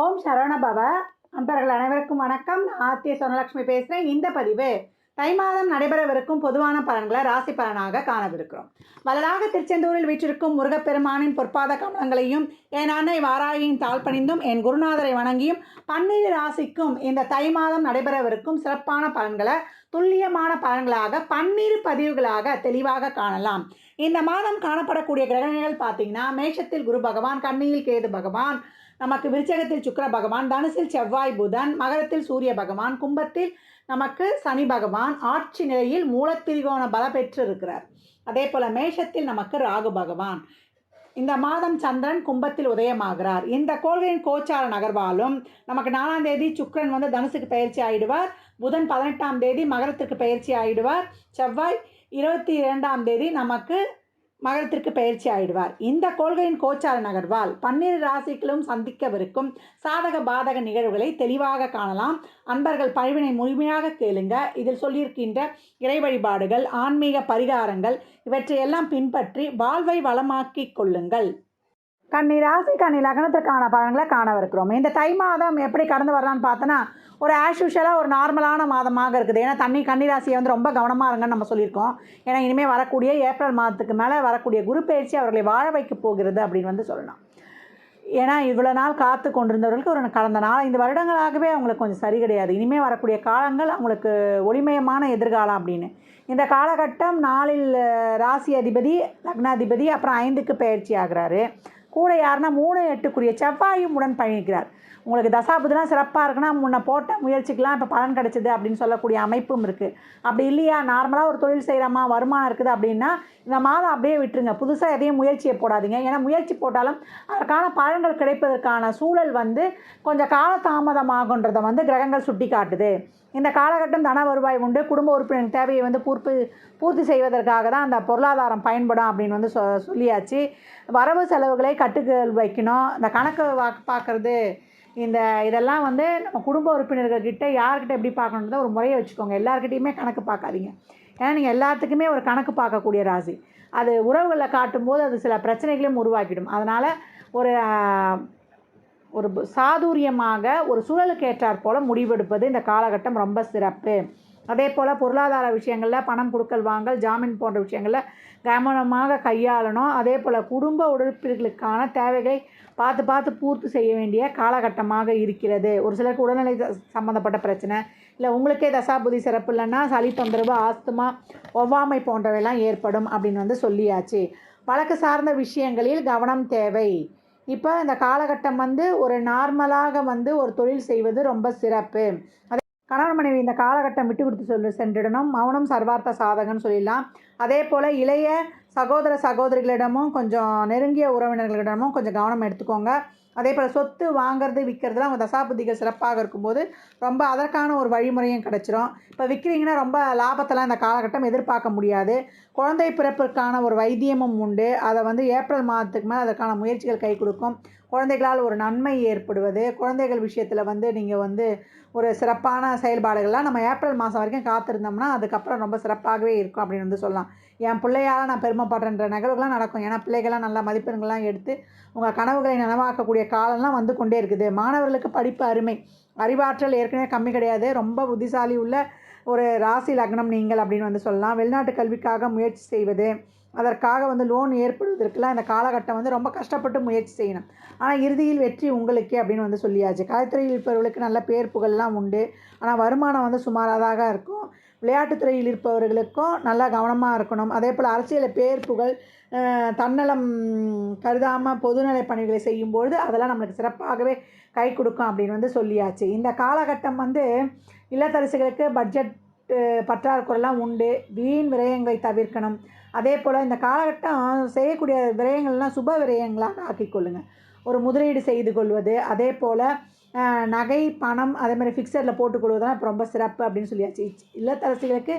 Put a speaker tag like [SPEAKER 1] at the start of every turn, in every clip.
[SPEAKER 1] ஓம் சரவணபவ அன்பர்கள் அனைவருக்கும் வணக்கம். நான் ஆத்திய சொர்ணலட்சுமி பேசுகிறேன் இந்த பதிவு தை மாதம் நடைபெறவிருக்கும் பொதுவான பலன்களை ராசி பலனாக காணவிருக்கிறோம். வலதாக திருச்செந்தூரில் வீற்றிருக்கும் முருகப்பெருமானின் பொற்பாத கமலங்களையும் என் அன்னை வாராயின் தாழ் பணிந்தும் என் குருநாதரை வணங்கியும் பன்னிரு ராசிக்கும் இந்த தை மாதம் நடைபெறவிருக்கும் சிறப்பான பலன்களை துல்லியமான பலன்களாக பன்னிரு பதிவுகளாக தெளிவாக காணலாம். இந்த மாதம் காணப்படக்கூடிய கிரகங்கள் பார்த்தீங்கன்னா மேஷத்தில் குரு பகவான் கண்ணியில் கேது பகவான் நமக்கு விருச்சகத்தில் சுக்கர பகவான் தனுசில் செவ்வாய் புதன் மகரத்தில் சூரிய பகவான் கும்பத்தில் நமக்கு சனி பகவான் ஆட்சி நிலையில் மூலத்திரிகோண பல பெற்று இருக்கிறார் அதே போல் மேஷத்தில் நமக்கு ராகு பகவான். இந்த மாதம் சந்திரன் கும்பத்தில் உதயமாகிறார். இந்த கோள்களின் கோச்சார நகர்வாலும் நமக்கு நாலாம் தேதி சுக்கிரன் வந்து தனுசுக்கு பயிற்சி ஆயிடுவார். புதன் பதினெட்டாம் தேதி மகரத்திற்கு பயிற்சி ஆயிடுவார். செவ்வாய் இருபத்தி இரண்டாம் தேதி நமக்கு மகரத்திற்கு பயிற்சி ஆயிடுவார். இந்த கொள்கையின் கோச்சார நகர்வால் பன்னிரு ராசிகளும் சந்திக்கவிருக்கும் சாதக பாதக நிகழ்வுகளை தெளிவாக காணலாம். அன்பர்கள் பழிவினை முழுமையாக கேளுங்க. இதில் சொல்லியிருக்கின்ற இறை வழிபாடுகள் ஆன்மீக பரிகாரங்கள் இவற்றையெல்லாம் பின்பற்றி வாழ்வை வளமாக்கிக் கொள்ளுங்கள். கண்ணி ராசி கண்ணி லக்னத்திற்கான பலன்களை காணவிருக்கிறோம். இந்த தை மாதம் எப்படி கடந்து வரலான்னு பார்த்தோன்னா ஒரு ஆஷ் யூஷுவலாக ஒரு நார்மலான மாதமாக இருக்குது. ஏன்னா தண்ணி கன்னி ராசியை வந்து ரொம்ப கவனமாக இருங்கன்னு நம்ம சொல்லியிருக்கோம். ஏன்னா இனிமேல் வரக்கூடிய ஏப்ரல் மாதத்துக்கு மேலே வரக்கூடிய குரு பயிற்சி அவர்களை வாழ வைக்க போகிறது அப்படின்னு வந்து சொல்லலாம். ஏன்னா இவ்வளோ நாள் காத்து கொண்டிருந்தவர்களுக்கு ஒரு கடந்த நாள் இந்த வருடங்களாகவே அவங்களுக்கு கொஞ்சம் சரி கிடையாது. இனிமேல் வரக்கூடிய காலங்கள் அவங்களுக்கு ஒளிமயமான எதிர்காலம் அப்படின்னு. இந்த காலகட்டம் நாளில் ராசி அதிபதி லக்னாதிபதி அப்புறம் ஐந்துக்கு பயிற்சி ஆகிறாரு. கூட யாருன்னா மூணு எட்டுக்குரிய செவ்வாயும் உடன் பயணிக்கிறார். உங்களுக்கு தசாபுதெலாம் சிறப்பாக இருக்குன்னா முன்ன போட்ட முயற்சிக்கெலாம் இப்போ பலன் கிடைச்சிது அப்படின்னு சொல்லக்கூடிய அமைப்பும் இருக்குது அப்படி இல்லையா? நார்மலாக ஒரு தொழில் செய்கிறோமா வருமானம் இருக்குது அப்படின்னா இந்த மாதம் அப்படியே விட்டுருங்க. புதுசாக எதையும் முயற்சியை போடாதீங்க. ஏன்னா முயற்சி போட்டாலும் அதற்கான பலன்கள் கிடைப்பதற்கான சூழல் வந்து கொஞ்சம் காலதாமதமாகன்றதை வந்து கிரகங்கள் சுட்டி காட்டுது இந்த காலகட்டம் தன வருவாய் உண்டு. குடும்ப உறுப்பினரின் தேவையை வந்து பூர்த்தி பூர்த்தி செய்வதற்காக தான் அந்த பொருளாதாரம் பயன்படும் அப்படின்னு வந்து சொ சொல்லியாச்சு. வரவு செலவுகளை கட்டுக்கள் வைக்கணும். இந்த கணக்கு வா பார்க்குறது இந்த இதெல்லாம் வந்து நம்ம குடும்ப உறுப்பினர்கள்கிட்ட யார்கிட்ட எப்படி பார்க்கணுன்றத ஒரு முறையை வச்சுக்கோங்க. எல்லாருக்கிட்டையுமே கணக்கு பார்க்காதீங்க. ஏன்னா நீங்கள் எல்லாத்துக்குமே ஒரு கணக்கு பார்க்கக்கூடிய ராசி. அது உறவுகளை காட்டும்போது அது சில பிரச்சனைகளையும் உருவாக்கிடும். அதனால் ஒரு ஒரு சாதுரியமாக ஒரு சூழலுக்கு ஏற்றாற் போல் முடிவெடுப்பது இந்த காலகட்டம் ரொம்ப சிறப்பு. அதே போல் பொருளாதார விஷயங்களில் பணம் கொடுக்கல் வாங்கல் ஜாமீன் போன்ற விஷயங்களில் கவனமாக கையாளணும். அதே போல் குடும்ப உறுப்பினர்களுக்கான தேவைகளை பார்த்து பார்த்து பூர்த்தி செய்ய வேண்டிய காலகட்டமாக இருக்கிறது. ஒரு சிலருக்கு உடல்நிலை சம்மந்தப்பட்ட பிரச்சனை இல்லை உங்களுக்கே தசாபுதி சிறப்பு இல்லைன்னா சளி தொந்தரவு ஆஸ்துமா ஒவ்வாமை போன்றவையெல்லாம் ஏற்படும் அப்படின்னு வந்து சொல்லியாச்சு. வழக்கு சார்ந்த விஷயங்களில் கவனம் தேவை. இப்போ இந்த காலகட்டம் வந்து ஒரு நார்மலாக வந்து ஒரு தொழில் செய்வது ரொம்ப சிறப்பு. கணவன் மனைவி இந்த காலகட்டம் விட்டு கொடுத்து சொல்லி சென்றிடணும். மௌனம் சர்வார்த்த சாதகன்னு சொல்லிடலாம். அதே போல் இளைய சகோதர சகோதரிகளிடமும் கொஞ்சம் நெருங்கிய உறவினர்களிடமும் கொஞ்சம் கவனம் எடுத்துக்கோங்க. அதே போல் சொத்து வாங்கிறது விற்கிறதுலாம் அவங்க தசாபுத்திகள் சிறப்பாக இருக்கும்போது ரொம்ப அதற்கான ஒரு வழிமுறையும் கிடச்சிரும். இப்போ விற்கிறீங்கன்னா ரொம்ப லாபத்தெல்லாம் இந்த காலகட்டம் எதிர்பார்க்க முடியாது. குழந்தை பிறப்பிற்கான ஒரு வைத்தியமும் உண்டு. அதை வந்து ஏப்ரல் மாதத்துக்கு மேலே அதற்கான முயற்சிகள் கை கொடுக்கும். குழந்தைகளால் ஒரு நன்மை ஏற்படுவது குழந்தைகள் விஷயத்தில் வந்து நீங்கள் வந்து ஒரு சிறப்பான செயல்பாடுகள்லாம் நம்ம ஏப்ரல் மாதம் வரைக்கும் காத்திருந்தோம்னா அதுக்கப்புறம் ரொம்ப சிறப்பாகவே இருக்கும் அப்படின்னு வந்து சொல்லலாம். என் பிள்ளையால் நான் பெருமைப்படுறன்ற நிகழ்வுகள்லாம் நடக்கும். ஏன்னா பிள்ளைகள்லாம் நல்ல மதிப்பெண்கள்லாம் எடுத்து உங்கள் கனவுகளை நனவாக்கக்கூடிய காலம்லாம் வந்து கொண்டே இருக்குது. மாணவர்களுக்கு படிப்பு அருமை. அறிவாற்றல் ஏற்கனவே கம்மி கிடையாது. ரொம்ப புத்திசாலி உள்ள ஒரு ராசி லக்னம் நீங்கள் அப்படின்னு வந்து சொல்லலாம். வெளிநாட்டு கல்விக்காக முயற்சி செய்வது அதற்காக வந்து லோன் ஏற்படுவதற்கெல்லாம் இந்த காலகட்டம் வந்து ரொம்ப கஷ்டப்பட்டு முயற்சி செய்யணும். ஆனால் இறுதியில் வெற்றி உங்களுக்கே அப்படின்னு வந்து சொல்லியாச்சு. கலைத்துறையில் இருப்பவர்களுக்கு நல்ல பேர் புகழ்லாம் உண்டு. ஆனால் வருமானம் வந்து சுமாராதாக இருக்கும். விளையாட்டுத்துறையில் இருப்பவர்களுக்கும் நல்லா கவனமாக இருக்கணும். அதே போல் அரசியலில் பேர் புகழ் தன்னலம் கருதாமல் பொதுநலை பணிகளை செய்யும்பொழுது அதெல்லாம் நம்மளுக்கு சிறப்பாகவே கை கொடுக்கும் அப்படின்னு வந்து சொல்லியாச்சு. இந்த காலகட்டம் வந்து இல்லத்தரசிகளுக்கு பட்ஜெட் பற்றாக்குறைலாம் உண்டு. வீண் விரயங்களை தவிர்க்கணும். அதே போல் இந்த காலகட்டம் செய்யக்கூடிய விரயங்கள்லாம் சுப விரயங்களாக ஆக்கிக்கொள்ளுங்கள் ஒரு முதலீடு செய்து கொள்வது அதே போல் நகை பணம் அதே மாதிரி ஃபிக்ஸரில் போட்டுக்கொள்வதெல்லாம் இப்போ ரொம்ப சிறப்பு அப்படின்னு சொல்லியாச்சு. இல்லத்தரசிகளுக்கு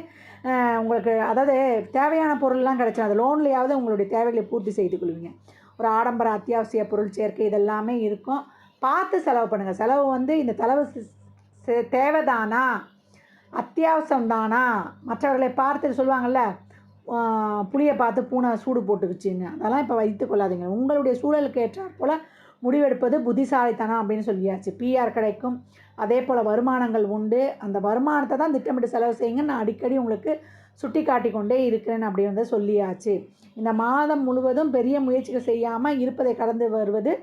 [SPEAKER 1] உங்களுக்கு அதாவது தேவையான பொருள்லாம் கிடைக்கும் அது லோன்லையாவது உங்களுடைய தேவைகளை பூர்த்தி செய்து கொள்வீங்க. ஒரு ஆடம்பர அத்தியாவசிய பொருள் சேர்க்கை இதெல்லாமே இருக்கும். பார்த்து செலவு பண்ணுங்கள் செலவு வந்து இந்த செலவு தேவைதானா? அத்தியாவசியம் தானா மற்றவர்களை பார்த்து சொல்லுவாங்கள்ல புளியை பார்த்து பூனை சூடு போட்டுக்குச்சின்னு. அதெல்லாம் இப்போ வைத்து கொள்ளாதீங்க. உங்களுடைய சூழலுக்கு ஏற்றாற் போல் முடிவெடுப்பது புத்திசாலித்தனம் அப்படின்னு சொல்லியாச்சு. பிஆர் கிடைக்கும். அதே போல் வருமானங்கள் உண்டு. அந்த வருமானத்தை தான் திட்டமிட்டு செலவு செய்யுங்க நான் அடிக்கடி உங்களுக்கு சுட்டி காட்டி கொண்டே இருக்கிறேன் அப்படி வந்து சொல்லியாச்சு. இந்த மாதம் முழுவதும் பெரிய முயற்சிகள் செய்யாமல் இருப்பதை கடந்து வருவது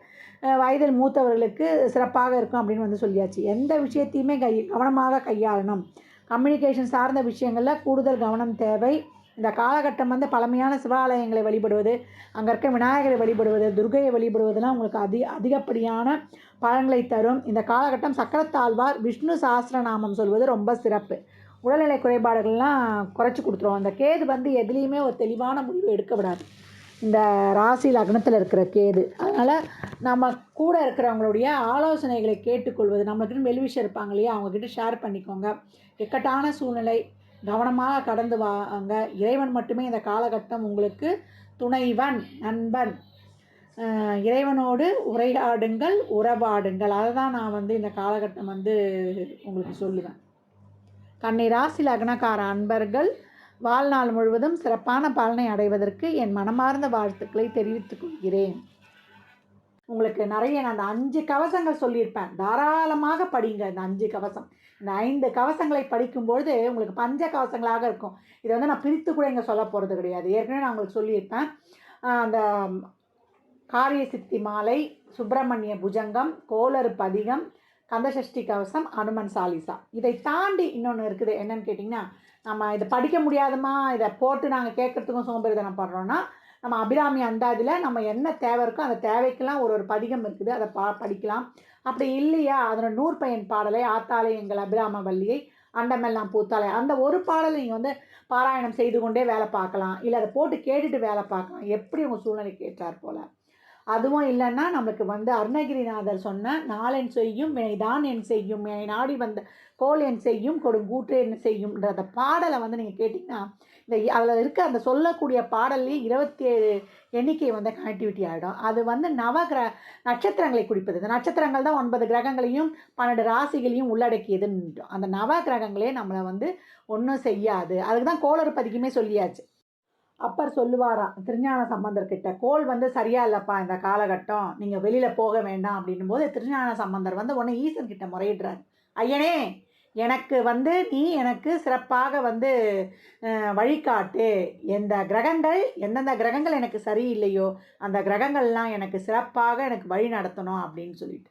[SPEAKER 1] வயதில் மூத்தவர்களுக்கு சிறப்பாக இருக்கும் அப்படின்னு வந்து சொல்லியாச்சு. எந்த விஷயத்தையுமே கை கவனமாக கையாளணும். கம்யூனிகேஷன் சார்ந்த விஷயங்களில் கூடுதல் கவனம் தேவை. இந்த காலகட்டம் வந்து பழமையான சிவாலயங்களை வழிபடுவது அங்கே இருக்க விநாயகரை வழிபடுவது துர்கையை வழிபடுவதெல்லாம் உங்களுக்கு அதி அதிகப்படியான பலன்களை தரும். இந்த காலகட்டம் சக்கரத்தாழ்வார் விஷ்ணு சாஸ்திரநாமம் சொல்வது ரொம்ப சிறப்பு. உடல்நிலை குறைபாடுகள்லாம் குறைச்சி கொடுத்துரும். அந்த கேது வந்து எதுலேயுமே ஒரு தெளிவான முடிவு எடுக்க விடாது. இந்த ராசி லக்னத்தில் இருக்கிற கேது. அதனால் நம்ம கூட இருக்கிறவங்களுடைய ஆலோசனைகளை கேட்டுக்கொள்வது நம்மளுக்குன்னு வெல்விஷர் இருப்பாங்க இல்லையா அவங்கக்கிட்ட ஷேர் பண்ணிக்கோங்க. இக்கட்டான சூழ்நிலை கவனமாக கடந்து வாங்க. இறைவன் மட்டுமே இந்த காலகட்டம் உங்களுக்கு துணைவன் நண்பன். இறைவனோடு உரையாடுங்கள் உறவாடுங்கள். அதை தான் நான் வந்து இந்த காலகட்டம் வந்து உங்களுக்கு சொல்லுவேன். கன்னை ராசி லக்னக்கார அன்பர்கள் வாழ்நாள் முழுவதும் சிறப்பான பலனை அடைவதற்கு என் மனமார்ந்த வாழ்த்துக்களை தெரிவித்துக் கொள்கிறேன். உங்களுக்கு நிறைய நான் அந்த அஞ்சு கவசங்கள் சொல்லியிருப்பேன். தாராளமாக படிங்க இந்த அஞ்சு கவசம். இந்த ஐந்து கவசங்களை படிக்கும்பொழுது உங்களுக்கு பஞ்ச கவசங்களாக இருக்கும். இதை வந்து நான் பிரித்து கூட இங்கே சொல்ல போகிறது கிடையாது. ஏற்கனவே நான் உங்களுக்கு சொல்லியிருப்பேன். அந்த காரிய சித்தி மாலை சுப்பிரமணிய புஜங்கம் கோளறு பதிகம் கந்தசஷ்டி கவசம் அனுமன் சாலிசா. இதை தாண்டி இன்னொன்று இருக்குது. என்னன்னு கேட்டிங்கன்னா நம்ம இதை படிக்க முடியாதமா இதை போட்டு நாங்கள் கேட்குறதுக்கும் சோம்பேறித்தனம் படுறோன்னா நம்ம அபிராமி அந்தாதியில் நம்ம என்ன தேவை இருக்கோ அந்த தேவைக்கெல்லாம் ஒரு ஒரு பதிகம் இருக்குது அதை பா படிக்கலாம். அப்படி இல்லையா? அதோட நூற்பயன் பாடலை ஆத்தாலே எங்கள் அபிராம வள்ளியை அண்டமெல்லாம் பூத்தாலே அந்த ஒரு பாடலை நீங்கள் வந்து பாராயணம் செய்து கொண்டே வேலை பார்க்கலாம். இல்லை அதை போட்டு கேட்டுட்டு வேலை பார்க்கலாம். எப்படி உங்கள் சூழ்நிலை கேட்டார் போல்? அதுவும் இல்லைன்னா நமக்கு வந்து அருணகிரிநாதர் சொன்ன நாளென் செய்யும் வினைதான் என் செய்யும் என்னை நாடி வந்த கோல் என் செய்யும் கொடுங்கூற்று என்ன செய்யும்ன்ற அந்த பாடலை வந்து நீங்கள் கேட்டிங்கன்னா இந்த அதில் இருக்க அந்த சொல்லக்கூடிய பாடல்லையே இருபத்தி ஏழு எண்ணிக்கை வந்து கனெக்டிவிட்டி ஆகிடும் அது வந்து நவகிர நட்சத்திரங்களை குறிப்பது. இந்த நட்சத்திரங்கள் தான் ஒன்பது கிரகங்களையும் பன்னெண்டு ராசிகளையும் உள்ளடக்கியதுன்னு அந்த நவ கிரகங்களே நம்மளை வந்து ஒன்றும் செய்யாது. அதுக்கு தான் கோளறு பதிக்குமே சொல்லியாச்சு. அப்பர் சொல்லுவாராம் திருஞான சம்பந்தர்கிட்ட கோல் வந்து சரியா இல்லைப்பா இந்த காலகட்டம் நீங்கள் வெளியில் போக வேண்டாம் அப்படின்னும் போது திருஞான சம்பந்தர் வந்து உடனே ஈசன் கிட்ட முறையிடுறாரு. ஐயனே எனக்கு வந்து நீ எனக்கு சிறப்பாக வந்து வழிகாட்டு. எந்த கிரகங்கள் எந்தெந்த கிரகங்கள் எனக்கு சரியில்லையோ அந்த கிரகங்கள்லாம் எனக்கு சிறப்பாக எனக்கு வழி நடத்தணும் அப்படின்னு சொல்லிட்டு.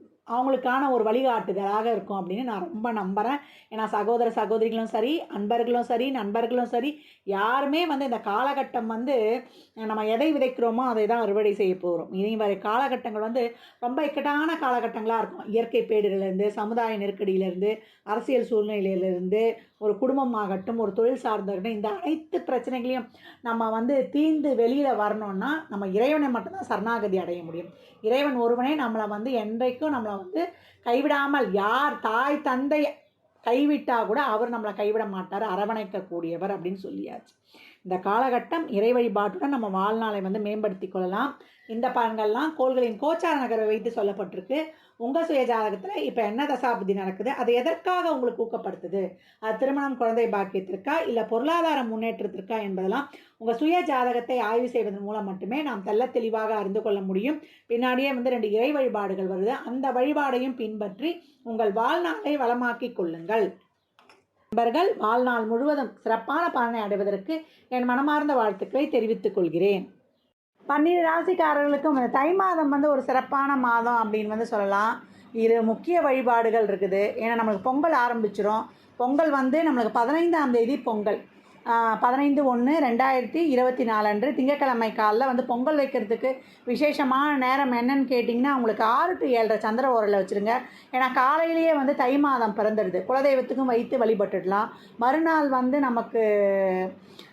[SPEAKER 1] அவங்களுக்கான ஒரு வழிகாட்டுதலாக இருக்கும் அப்படின்னு நான் ரொம்ப நம்புகிறேன் ஏன்னா சகோதர சகோதரிகளும் சரி அன்பர்களும் சரி நண்பர்களும் சரி யாருமே வந்து இந்த காலகட்டம் வந்து நம்ம எதை விதைக்கிறோமோ அதை தான் அறுவடை செய்ய போகிறோம் இனி வரை காலகட்டங்கள் வந்து ரொம்ப இக்கட்டான காலகட்டங்களாக இருக்கும். இயற்கை பேரிடர்லேருந்து சமுதாய நெருக்கடியிலேருந்து அரசியல் சூழ்நிலையிலேருந்து ஒரு குடும்பமாகட்டும் ஒரு தொழில் சார்ந்தகட்டும் இந்த அனைத்து பிரச்சனைகளையும் நம்ம வந்து தீர்ந்து வெளியில் வரணும்னா நம்ம இறைவனை மட்டும்தான் சரணாகதி அடைய முடியும். இறைவன் ஒருவனே நம்மளை வந்து என்றைக்கும் நம்மளை வந்து கைவிடாமல் யார் தாய் தந்தை கைவிட்டால் கூட அவர் நம்மளை கைவிட மாட்டார். அரவணைக்கக்கூடியவர் அப்படின்னு சொல்லியாச்சு. இந்த காலகட்டம் இறை வழிபாட்டுடன் நம்ம வாழ்நாளை வந்து மேம்படுத்தி கொள்ளலாம். இந்த பலன்கள்லாம் கோள்களின் கோச்சார நகரை வைத்து சொல்லப்பட்டிருக்கு. உங்கள் சுய ஜாதகத்தில் இப்போ என்ன தசாபுத்தி நடக்குது? அது எதற்காக உங்களுக்கு ஊக்கப்படுத்துது? அது திருமணம் குழந்தை பாக்கியத்திற்கா? இல்லை பொருளாதார முன்னேற்றத்திற்கா என்பதெல்லாம் உங்கள் சுய ஜாதகத்தை ஆய்வு செய்வதன் மூலம் மட்டுமே நாம் தெல்ல தெளிவாக அறிந்து கொள்ள முடியும். பின்னாடியே வந்து ரெண்டு இறை வழிபாடுகள் வருது. அந்த வழிபாடையும் பின்பற்றி உங்கள் வாழ்நாளை வளமாக்கிக் கொள்ளுங்கள். நண்பர்கள் வாழ்நாள் முழுவதும் சிறப்பான பலனை அடைவதற்கு என் மனமார்ந்த வாழ்த்துக்களை தெரிவித்துக் கொள்கிறேன். பன்னிரு ராசிக்காரர்களுக்கும் இந்த தை மாதம் வந்து ஒரு சிறப்பான மாதம் அப்படின்னு வந்து சொல்லலாம். இரு முக்கிய வழிபாடுகள் இருக்குது. ஏன்னா நம்மளுக்கு பொங்கல் ஆரம்பிச்சிடும் பொங்கல் வந்து நம்மளுக்கு பதினைந்தாம் தேதி பொங்கல். பதினைந்து ஒன்று ரெண்டாயிரத்தி இருபத்தி நாலு அன்று திங்கக்கிழமை காலில் வந்து பொங்கல் வைக்கிறதுக்கு விசேஷமான நேரம் என்னன்னு கேட்டிங்கன்னா உங்களுக்கு ஆறு டு ஏழரை சந்திர ஓரில் வச்சுருங்க. ஏன்னா காலையிலேயே வந்து தை மாதம் பிறந்துடுது குலதெய்வத்துக்கும் வைத்து வழிபட்டுடலாம். மறுநாள் வந்து நமக்கு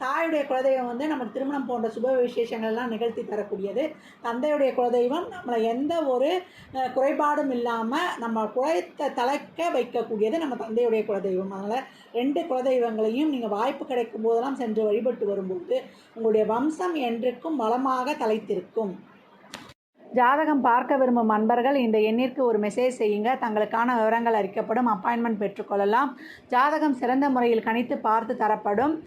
[SPEAKER 1] தாயுடைய குலதெய்வம் வந்து நமக்கு திருமணம் போன்ற சுப விசேஷங்கள்லாம் நிகழ்த்தி தரக்கூடியது. தந்தையுடைய குலதெய்வம் நம்மளை எந்த ஒரு குறைபாடும் இல்லாமல் நம்ம குலத்தை தலைக்க வைக்கக்கூடியது நம்ம தந்தையுடைய குலதெய்வம். அதனால் ரெண்டு குலதெய்வங்களையும் நீங்கள் வாய்ப்பு கிடைக்கும் போதெல்லாம் சென்று வழிபட்டு வரும்போது உங்களுடைய வம்சம் என்றைக்கும் வளமாக தலைத்திருக்கும். ஜாதகம் பார்க்க விரும்பும் அன்பர்கள் இந்த எண்ணிற்கு ஒரு மெசேஜ் செய்யுங்க. தங்களுக்கான விவரங்கள் அறிக்கப்படும். அப்பாயின்மெண்ட் பெற்றுக்கொள்ளலாம். ஜாதகம் சிறந்த முறையில் கணித்து பார்த்து தரப்படும்.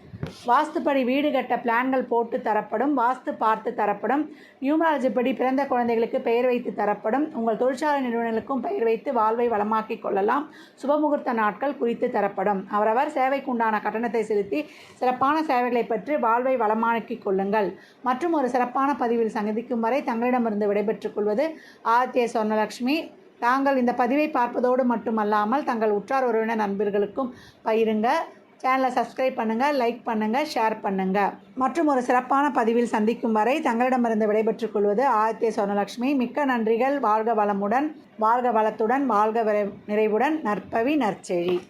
[SPEAKER 1] வாஸ்துப்படி வீடு கட்ட பிளான்கள் போட்டு தரப்படும். வாஸ்து பார்த்து தரப்படும். நியூமராலஜி படி பிறந்த குழந்தைகளுக்கு பெயர் வைத்து தரப்படும். உங்கள் தொழிற்சாலை நிறுவனங்களுக்கும் பெயர் வைத்து வாழ்வை வளமாக்கிக் கொள்ளலாம். சுபமுகூர்த்த நாட்கள் குறித்து தரப்படும். அவரவர் சேவைக்கு உண்டான கட்டணத்தை செலுத்தி சிறப்பான சேவைகளை பெற்று வாழ்வை வளமாக்கிக் கொள்ளுங்கள். மற்றும் ஒரு சிறப்பான பதிவில் சந்திக்கும் வரை தங்களிடமிருந்து விடைபெற்றுக் கொள்வது ஆதித்ய சொர்ணலக்ஷ்மி தாங்கள் இந்த பதிவை பார்ப்பதோடு மட்டுமல்லாமல் தங்கள் உற்றார் உறவினர் நண்பர்களுக்கும் பகிருங்க. சேனலை சப்ஸ்கிரைப் பண்ணுங்கள் லைக் பண்ணுங்கள் ஷேர் பண்ணுங்கள் மற்றும் ஒரு சிறப்பான பதிவில் சந்திக்கும் வரை தங்களிடமிருந்து விடைபெற்றுக் கொள்வது ஆதித்ய சொர்ணலக்ஷ்மி. மிக்க நன்றிகள். வாழ்க வளமுடன் வாழ்க வளத்துடன் வாழ்க விரை- நிறைவுடன். நற்பவி நற்செழி.